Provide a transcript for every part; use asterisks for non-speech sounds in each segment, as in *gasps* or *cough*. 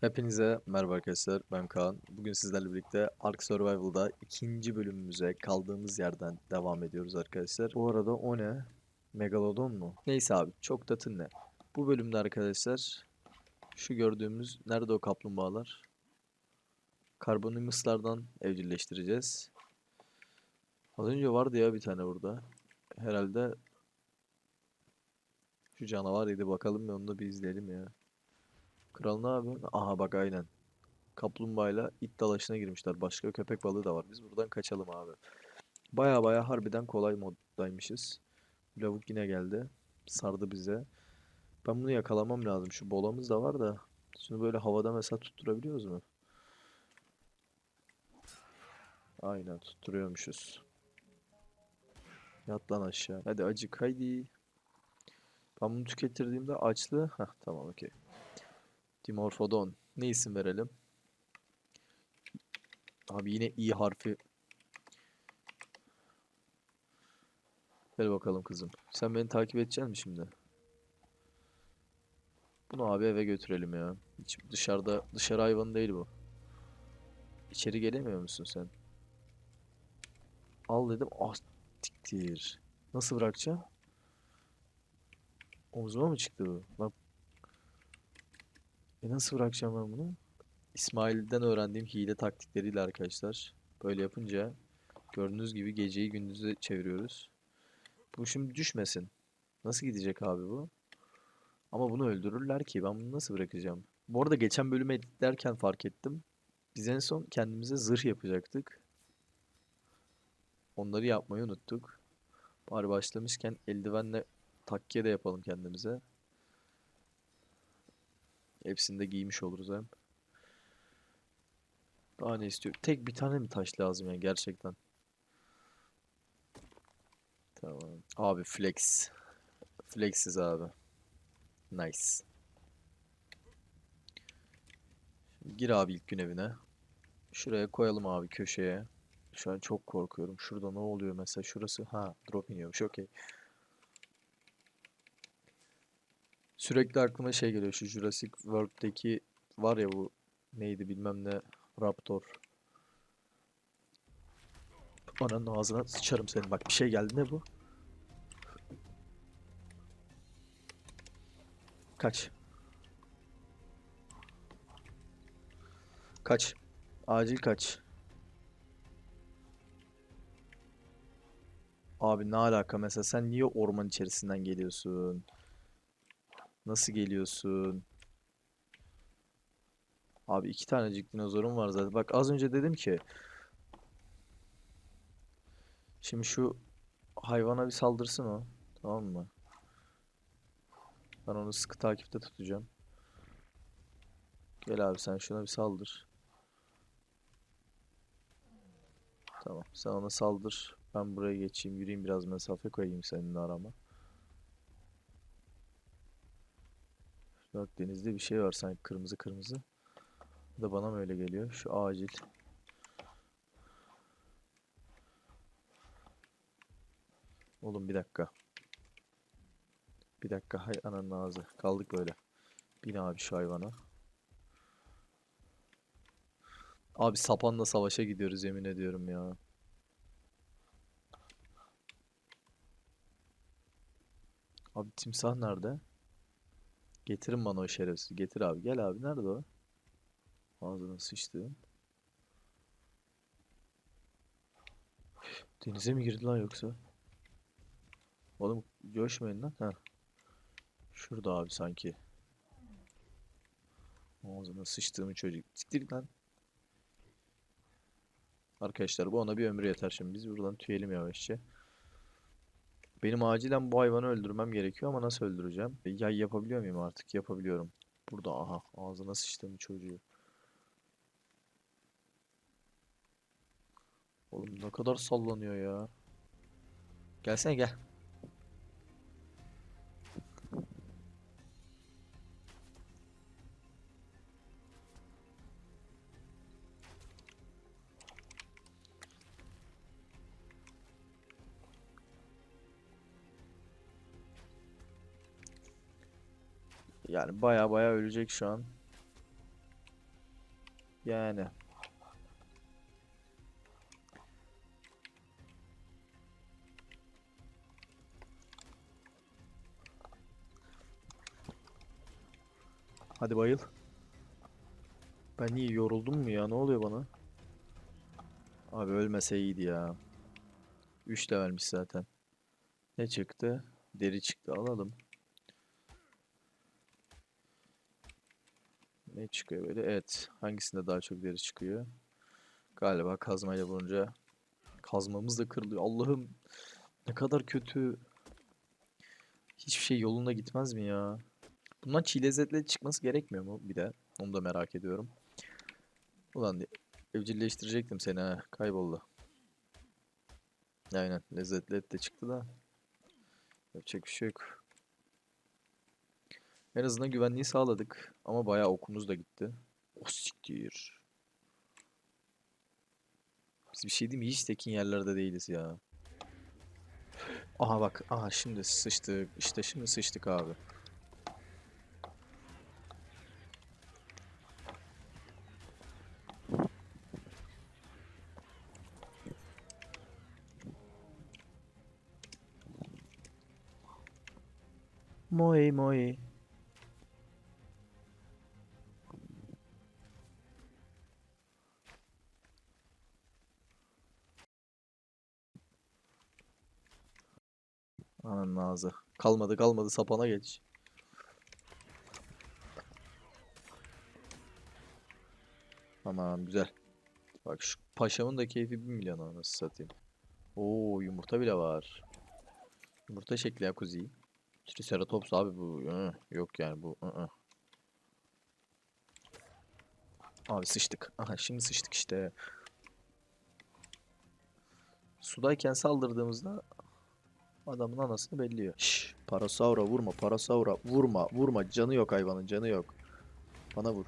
Hepinize merhaba arkadaşlar. Ben Kaan. Bugün sizlerle birlikte Ark Survival'da ikinci bölümümüze kaldığımız yerden devam ediyoruz arkadaşlar. Bu arada o ne? Megalodon mu? Neyse abi çok da ne. Bu bölümde arkadaşlar şu gördüğümüz nerede o kaplumbağalar? Karbonimuslardan evcilleştireceğiz. Az önce vardı ya bir tane burada. Herhalde şu canavar bakalım ya onu da bir izleyelim ya. Kral ne yapıyor? Aha bak aynen. Kaplumbağayla it dalaşına girmişler. Başka köpek balığı da var. Biz buradan kaçalım abi. Baya baya harbiden kolay moddaymışız. Lavuk yine geldi. Sardı bize. Ben bunu yakalamam lazım. Şu bolamız da var da. Şunu böyle havada mesela tutturabiliyoruz mu? Aynen tutturuyormuşuz. Yat lan aşağı. Hadi acık haydi. Ben bunu tükettirdiğimde açlı. Heh tamam okey. Dimorphodon. Ne isim verelim? Abi yine i harfi. Gel bakalım kızım. Sen beni takip edecek misin şimdi? Bunu abi eve götürelim ya. Hiç dışarıda dışarı hayvanı değil bu. İçeri gelemiyor musun sen? Al dedim. Ah. Nasıl bırakacağım? Omzuma mı çıktı bu? Bak e nasıl bırakacağım ben bunu? İsmail'den öğrendiğim hile taktikleriyle arkadaşlar. Böyle yapınca gördüğünüz gibi geceyi gündüze çeviriyoruz. Bu şimdi düşmesin. Nasıl gidecek abi bu? Ama bunu öldürürler ki ben bunu nasıl bırakacağım? Bu arada geçen bölümü editlerken fark ettim. Biz en son kendimize zırh yapacaktık. Onları yapmayı unuttuk. Bari başlamışken eldivenle takkiye de yapalım kendimize. Hepsini de giymiş oluruz hem. Daha ne istiyor? Tek bir tane mi taş lazım yani gerçekten? Tamam. Abi flex. Flexiz abi. Nice. Gir abi ilk gün evine. Şuraya koyalım abi köşeye. Şu an çok korkuyorum. Şurada ne oluyor mesela? Şurası ha drop iniyormuş. Okey. Sürekli aklıma şey geliyor. Şu Jurassic World'deki var ya bu neydi bilmem ne Raptor. Ananın ağzına sıçarım senin. Bak bir şey geldi ne bu? Kaç. Kaç. Acil kaç. Abi ne alaka mesela sen niye orman içerisinden geliyorsun? Nasıl geliyorsun? Abi iki tanecik dinozorum var zaten. Bak az önce dedim ki Şimdi şu hayvana bir saldırsın o. Tamam mı? Ben onu sıkı takipte tutacağım. Gel abi sen şuna bir saldır. Tamam sen ona saldır. Ben buraya geçeyim yürüyeyim biraz mesafe koyayım seninle arama. Bak denizde bir şey var sanki kırmızı kırmızı. Bu da bana mı öyle geliyor? Şu acil. Oğlum bir dakika. Bir dakika hay ananın ağzı. Kaldık böyle. Bin abi şu hayvana. Abi sapanla savaşa gidiyoruz yemin ediyorum ya. Abi timsah nerede? Getirin bana o şerefsiz. Getir abi. Gel abi. Nerede o? Ağzına sıçtı. Denize mi girdi lan yoksa? Oğlum coşmayın lan. Ha. Şurada abi sanki. Ağzına sıçtığımı çocuk. Siktir lan. Arkadaşlar bu ona bir ömür yeter şimdi. Biz buradan tüyelim yavaşça. Benim acilen bu hayvanı öldürmem gerekiyor ama nasıl öldüreceğim? E, yay yapabiliyor muyum artık? Yapabiliyorum. Burada aha ağzına sıçtığım çocuğu. Oğlum ne kadar sallanıyor ya. Gelsene gel. Yani baya baya ölecek şu an. Yani. Hadi bayıl. Ben iyi yoruldum mu ya? Ne oluyor bana? Abi ölmese iyiydi ya. 3 levelmiş zaten. Ne çıktı? Deri çıktı. Alalım. Ne çıkıyor böyle? Evet. Hangisinde daha çok deri çıkıyor? Galiba kazmayla vurunca kazmamız da kırılıyor. Allah'ım ne kadar kötü. Hiçbir şey yolunda gitmez mi ya? Bundan çiğ lezzetli çıkması gerekmiyor mu bir de? Onu da merak ediyorum. Ulan evcilleştirecektim seni ha. Kayboldu. Aynen lezzetli et de çıktı da. Yapacak bir şey yok. En azından güvenliği sağladık. Ama bayağı okumuz da gitti. O siktir. Biz bir şey değil mi? Hiç tekin yerlerde değiliz ya. Aha bak. Aha şimdi sıçtık. İşte şimdi sıçtık abi. Moi moi. Kalmadı kalmadı sapana geç. Tamam güzel. Bak şu paşamın da keyfi 1 milyon anasını satayım. Oo yumurta bile var. Yumurta şekli ya kuzi. Triceratops abi bu. Yok yani bu. Abi sıçtık. Aha şimdi sıçtık işte. Sudayken saldırdığımızda adamın anasını belliyor. Şş, Parasaura vurma, Parasaura vurma, vurma. Canı yok hayvanın, canı yok. Bana vur.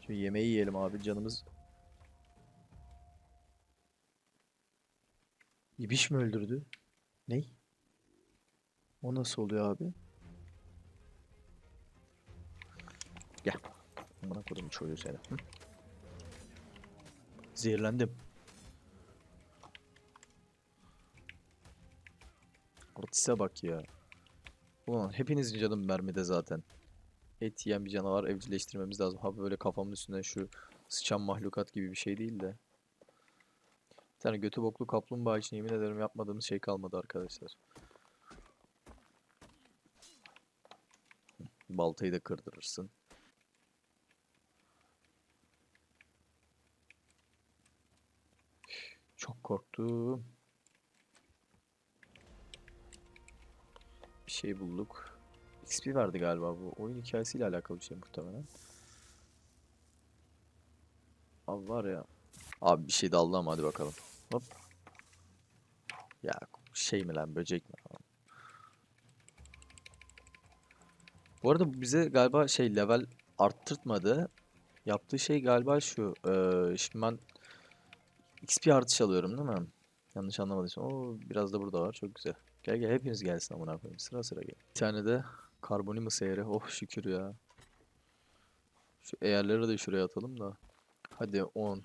Şimdi yemeği yiyelim abi canımız. İbiş mi öldürdü? Ney? O nasıl oluyor abi? Gel. Amına koydum çocuğu seni. Hı? Zehirlendim. Artiste bak ya. Ulan hepinizin canı mermide zaten. Et yiyen bir canavar evcilleştirmemiz lazım. Ha böyle kafamın üstünden şu sıçan mahlukat gibi bir şey değil de. Bir tane götü boklu kaplumbağa için yemin ederim yapmadığımız şey kalmadı arkadaşlar. Baltayı da kırdırırsın. Çok korktum. Bir şey bulduk. XP verdi galiba bu. Oyun hikayesiyle alakalı bir şey muhtemelen. Abi var ya. Abi bir şey daldı ama hadi bakalım. Hop. Ya şey mi lan böcek mi. Bu arada bize galiba şey level arttırtmadı. Yaptığı şey galiba şu. eee, şimdi ben XP artış alıyorum değil mi? Yanlış anlamadıysam. Oo biraz da burada var. Çok güzel. Gel gel hepiniz gelsin amına koyayım. Sıra sıra gel. Bir tane de karbonimus eğri. Oh şükür ya. Şu eğerleri de şuraya atalım da. Hadi 10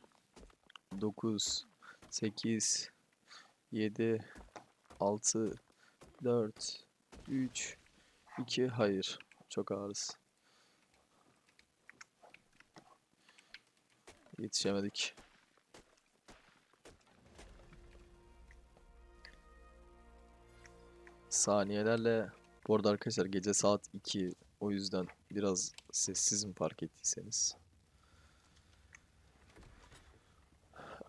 9 8 7 6 4 3 2 hayır. Çok ağırız. Yetişemedik. Saniyelerle bu arada arkadaşlar gece saat 2 o yüzden biraz sessiz mi fark ettiyseniz.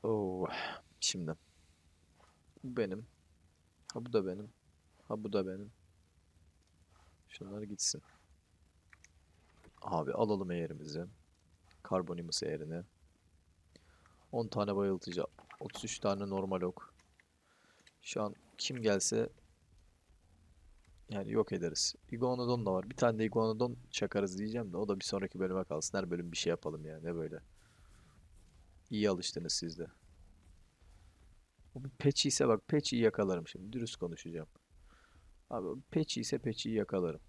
Oo, şimdi. Bu benim. Ha bu da benim. Ha bu da benim. Şunlar gitsin. Abi alalım eğerimizi. Karbonimus eğerini. 10 tane bayıltıcı. 33 tane normal ok. Şu an kim gelse yani yok ederiz. Iguanodon da var. Bir tane de Iguanodon çakarız diyeceğim de o da bir sonraki bölüme kalsın. Her bölüm bir şey yapalım ya. Ne böyle. İyi alıştınız siz de. O bir Patchy ise bak Patchy'yi yakalarım şimdi. Dürüst konuşacağım. Abi Patchy ise Patchy'yi yakalarım.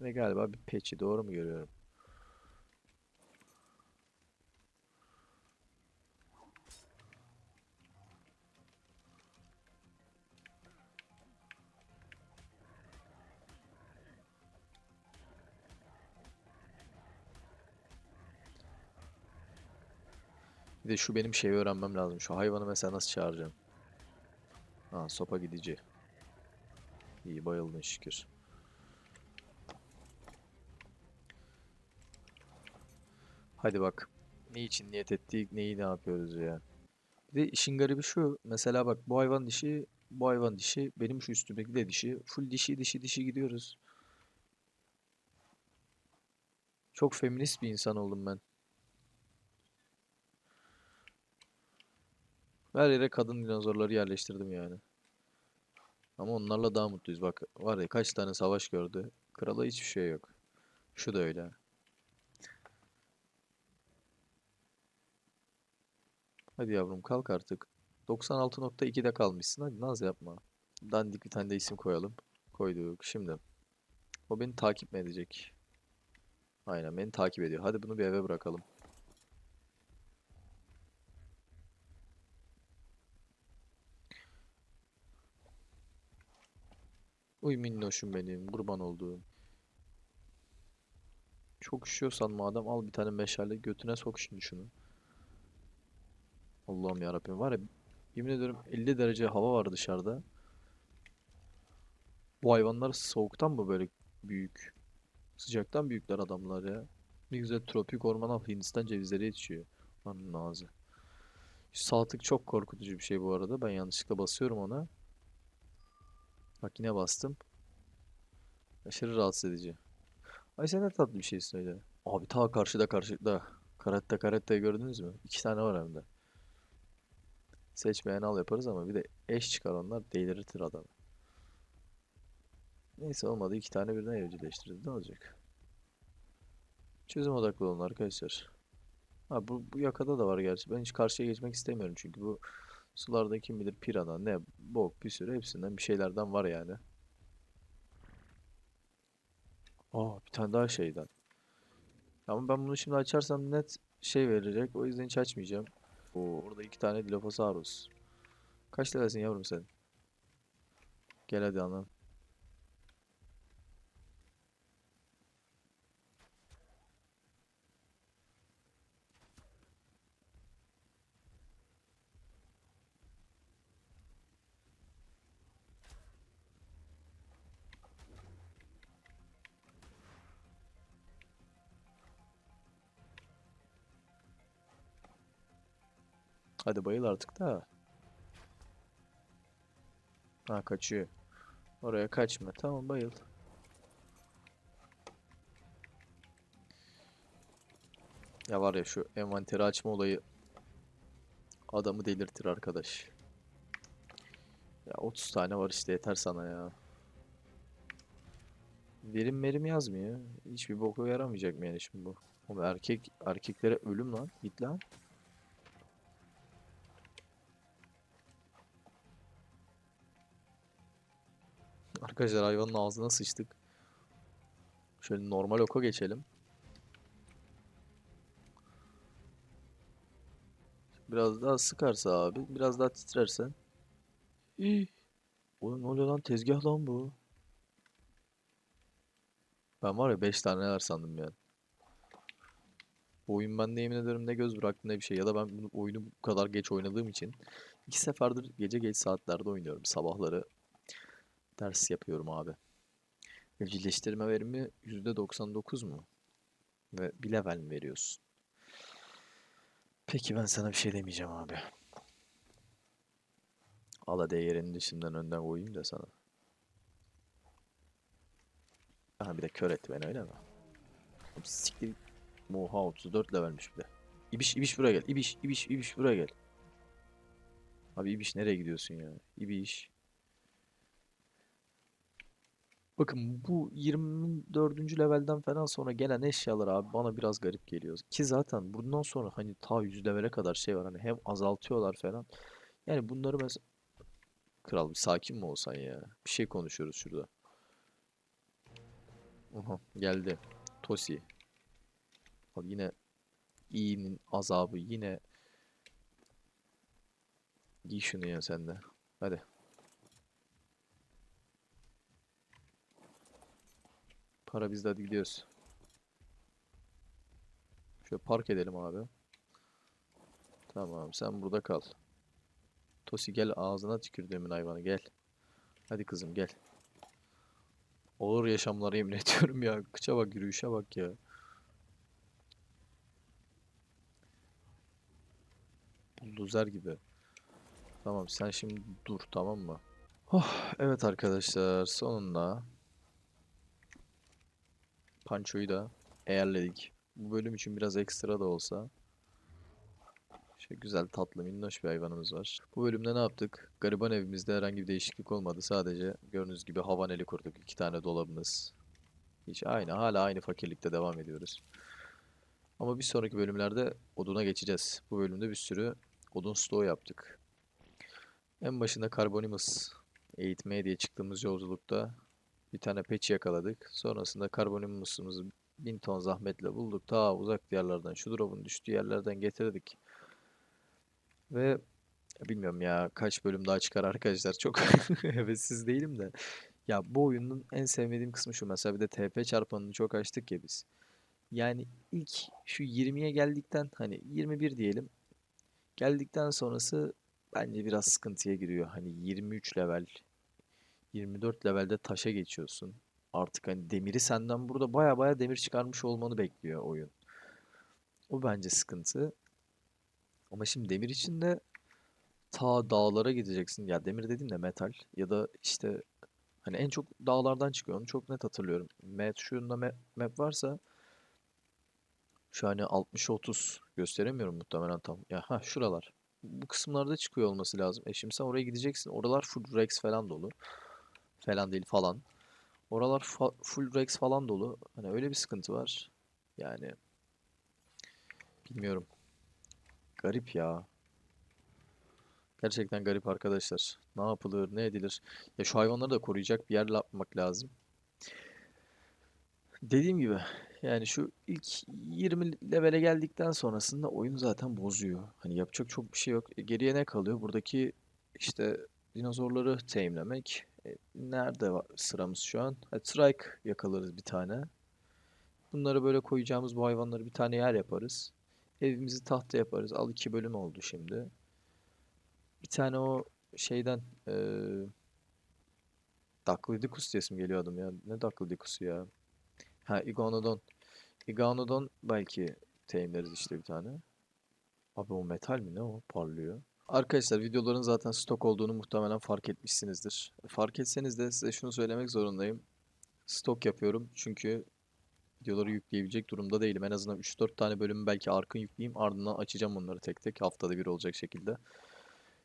Ve galiba bir keçi doğru mu görüyorum? Bir de şu benim şeyi öğrenmem lazım. Şu hayvanı mesela nasıl çağıracağım? Ha sopa gidici. İyi bayıldın şükür. Hadi bak. Ne için niyet ettik, neyi ne yapıyoruz ya. Bir de işin garibi şu. Mesela bak bu hayvan dişi, bu hayvan dişi, benim şu üstümdeki de dişi. Full dişi dişi dişi gidiyoruz. Çok feminist bir insan oldum ben. Her yere kadın dinozorları yerleştirdim yani. Ama onlarla daha mutluyuz. Bak var ya kaç tane savaş gördü. Krala hiçbir şey yok. Şu da öyle. Hadi yavrum kalk artık. 96.2'de kalmışsın. Hadi naz yapma. Dandik bir tane de isim koyalım. Koyduk. Şimdi. O beni takip mi edecek? Aynen beni takip ediyor. Hadi bunu bir eve bırakalım. Uy minnoşum benim. Kurban olduğum. Çok üşüyorsan madem al bir tane meşale götüne sok şimdi şunu. Allah'ım yarabbim var ya yemin ediyorum 50 derece hava var dışarıda. Bu hayvanlar soğuktan mı böyle büyük? Sıcaktan büyükler adamlar ya. Ne güzel tropik ormana Hindistan cevizleri yetişiyor. Lan ağzı. Saltık çok korkutucu bir şey bu arada. Ben yanlışlıkla basıyorum ona. Bak yine bastım. Aşırı rahatsız edici. Ay sen ne tatlı bir şey söyle. Abi ta karşıda karşıda. Karette karette gördünüz mü? İki tane var hem de. Seç beğen al yaparız ama bir de eş çıkar onlar delirtir adamı. Neyse olmadı iki tane birden evcilleştirdi ne olacak? Çözüm odaklı olun arkadaşlar. Ha bu, bu yakada da var gerçi. Ben hiç karşıya geçmek istemiyorum çünkü bu sularda kim bilir pirana ne bok bir sürü hepsinden bir şeylerden var yani. Aa bir tane daha şeyden. Ama ben bunu şimdi açarsam net şey verecek. O yüzden hiç açmayacağım. Oo, orada iki tane Dilophosaurus. Kaç levelsin yavrum sen? Gel hadi anam. Hadi bayıl artık da. Ha kaçıyor. Oraya kaçma. Tamam bayıl. Ya var ya şu envanteri açma olayı adamı delirtir arkadaş. Ya 30 tane var işte yeter sana ya. Verim merim yazmıyor. Hiçbir boku yaramayacak mı yani şimdi bu? Oğlum erkek erkeklere ölüm lan. Git lan. Arkadaşlar hayvanın ağzına sıçtık. Şöyle normal oka geçelim. Biraz daha sıkarsa abi, biraz daha titrersen. İyi. *gasps* Oğlum ne oluyor lan? Tezgah lan bu. Ben var ya 5 tane var sandım yani. Bu oyun bende yemin ederim ne göz bıraktı ne bir şey. Ya da ben bunu oyunu bu kadar geç oynadığım için iki seferdir gece geç saatlerde oynuyorum. Sabahları ders yapıyorum abi. Evcilleştirme verimi %99 mu? Ve bir level mi veriyorsun? Peki ben sana bir şey demeyeceğim abi. Al hadi yerini dışından önden koyayım da sana. Aha bir de kör etti beni öyle mi? Siktir. git. Oha 34 levelmiş bir de. İbiş İbiş buraya gel. İbiş İbiş İbiş buraya gel. Abi İbiş nereye gidiyorsun ya? İbiş. Bakın bu 24. levelden falan sonra gelen eşyalar abi bana biraz garip geliyor. Ki zaten bundan sonra hani ta 100 levele kadar şey var hani hem azaltıyorlar falan. Yani bunları mesela Kral bir sakin mi olsan ya? Bir şey konuşuyoruz şurada. Aha, geldi. Tosi. Bak yine iyinin azabı yine giy şunu ya sen de. Hadi. Para bizde hadi gidiyoruz. Şöyle park edelim abi. Tamam sen burada kal. Tosi gel ağzına tükürdüğümün hayvanı gel. Hadi kızım gel. Ağır yaşamlara yemin *laughs* ediyorum ya. Kıça bak yürüyüşe bak ya. Buldozer gibi. Tamam sen şimdi dur tamam mı? Oh, evet arkadaşlar sonunda Pancho'yu da ayarladık. Bu bölüm için biraz ekstra da olsa Şöyle güzel tatlı minnoş bir hayvanımız var. Bu bölümde ne yaptık? Gariban evimizde herhangi bir değişiklik olmadı. Sadece gördüğünüz gibi havaneli kurduk. İki tane dolabımız. Hiç aynı. Hala aynı fakirlikte devam ediyoruz. Ama bir sonraki bölümlerde oduna geçeceğiz. Bu bölümde bir sürü odun stoğu yaptık. En başında Carbonimus eğitmeye diye çıktığımız yolculukta bir tane peç yakaladık. Sonrasında Carbonimus'umuzu bin ton zahmetle bulduk. Ta uzak diyarlardan, şu drop'un düştüğü yerlerden getirdik. Ve bilmiyorum ya kaç bölüm daha çıkar arkadaşlar. Çok *laughs* hevessiz değilim de. Ya bu oyunun en sevmediğim kısmı şu. Mesela bir de TP çarpanını çok açtık ya biz. Yani ilk şu 20'ye geldikten hani 21 diyelim. Geldikten sonrası bence biraz sıkıntıya giriyor. Hani 23 level, 24 levelde taşa geçiyorsun. Artık hani demiri senden burada baya baya demir çıkarmış olmanı bekliyor oyun. O bence sıkıntı. Ama şimdi demir için de ta dağlara gideceksin. Ya demir dediğim de metal ya da işte hani en çok dağlardan çıkıyor. Onu çok net hatırlıyorum. Map şunda map, map varsa şu hani 60-30 gösteremiyorum muhtemelen tam. Ya ha şuralar. Bu kısımlarda çıkıyor olması lazım. E şimdi sen oraya gideceksin. Oralar full Rex falan dolu. Falan değil falan. Oralar fa- full Rex falan dolu. Hani öyle bir sıkıntı var. Yani bilmiyorum. Garip ya. Gerçekten garip arkadaşlar. Ne yapılır, ne edilir? Ya şu hayvanları da koruyacak bir yer yapmak lazım. Dediğim gibi yani şu ilk 20 levele geldikten sonrasında oyun zaten bozuyor. Hani yapacak çok bir şey yok. E, geriye ne kalıyor? Buradaki işte dinozorları teyimlemek. E, nerede var sıramız şu an? Ha, Trike yakalarız bir tane. Bunları böyle koyacağımız bu hayvanları bir tane yer yaparız. Evimizi tahta yaparız. Al iki bölüm oldu şimdi. Bir tane o şeyden eee Duckleydicus diye isim geliyor adım ya. Ne Duckleydicus'u ya? Ha Iguanodon. Iguanodon belki teyimleriz işte bir tane. Abi o metal mi ne o? Parlıyor. Arkadaşlar videoların zaten stok olduğunu muhtemelen fark etmişsinizdir. Fark etseniz de size şunu söylemek zorundayım. Stok yapıyorum çünkü videoları yükleyebilecek durumda değilim. En azından 3-4 tane bölümü belki arkın yükleyeyim. Ardından açacağım onları tek tek haftada bir olacak şekilde.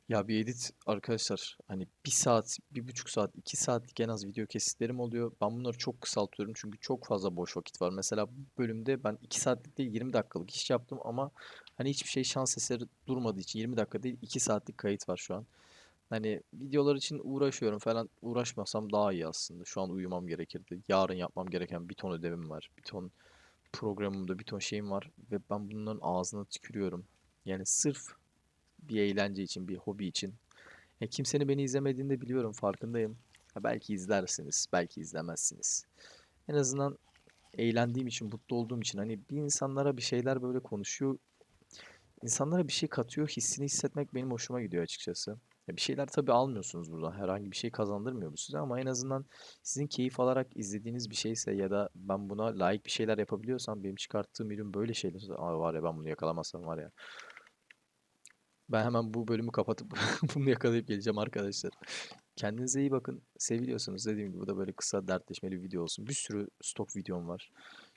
Ya bir edit arkadaşlar hani bir saat, bir buçuk saat, iki saatlik en az video kesitlerim oluyor. Ben bunları çok kısaltıyorum çünkü çok fazla boş vakit var. Mesela bu bölümde ben 2 saatlik değil 20 dakikalık iş yaptım ama hani hiçbir şey şans eseri durmadığı için 20 dakika değil 2 saatlik kayıt var şu an. Hani videolar için uğraşıyorum falan uğraşmasam daha iyi aslında. Şu an uyumam gerekirdi. Yarın yapmam gereken bir ton ödevim var. Bir ton programımda bir ton şeyim var ve ben bunların ağzına tükürüyorum. Yani sırf bir eğlence için, bir hobi için. Ya kimsenin beni izlemediğini de biliyorum, farkındayım. Ha, belki izlersiniz, belki izlemezsiniz. En azından eğlendiğim için, mutlu olduğum için hani bir insanlara bir şeyler böyle konuşuyor, insanlara bir şey katıyor hissini hissetmek benim hoşuma gidiyor açıkçası. Ya bir şeyler tabii almıyorsunuz buradan. Herhangi bir şey kazandırmıyor bu size ama en azından sizin keyif alarak izlediğiniz bir şeyse ya da ben buna layık bir şeyler yapabiliyorsam benim çıkarttığım ürün böyle şeyler. Var ya ben bunu yakalamazsam var ya. Ben hemen bu bölümü kapatıp *laughs* bunu yakalayıp geleceğim arkadaşlar. Kendinize iyi bakın. Seviliyorsanız dediğim gibi bu da böyle kısa dertleşmeli bir video olsun. Bir sürü stok videom var.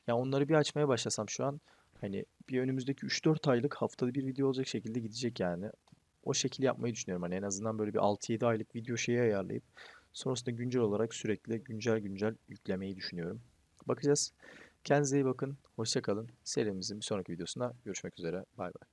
Ya onları bir açmaya başlasam şu an hani bir önümüzdeki 3-4 aylık haftada bir video olacak şekilde gidecek yani. O şekil yapmayı düşünüyorum. Hani en azından böyle bir 6-7 aylık video şeyi ayarlayıp sonrasında güncel olarak sürekli güncel güncel yüklemeyi düşünüyorum. Bakacağız. Kendinize iyi bakın. Hoşça kalın. Serimizin bir sonraki videosunda görüşmek üzere. Bay bay.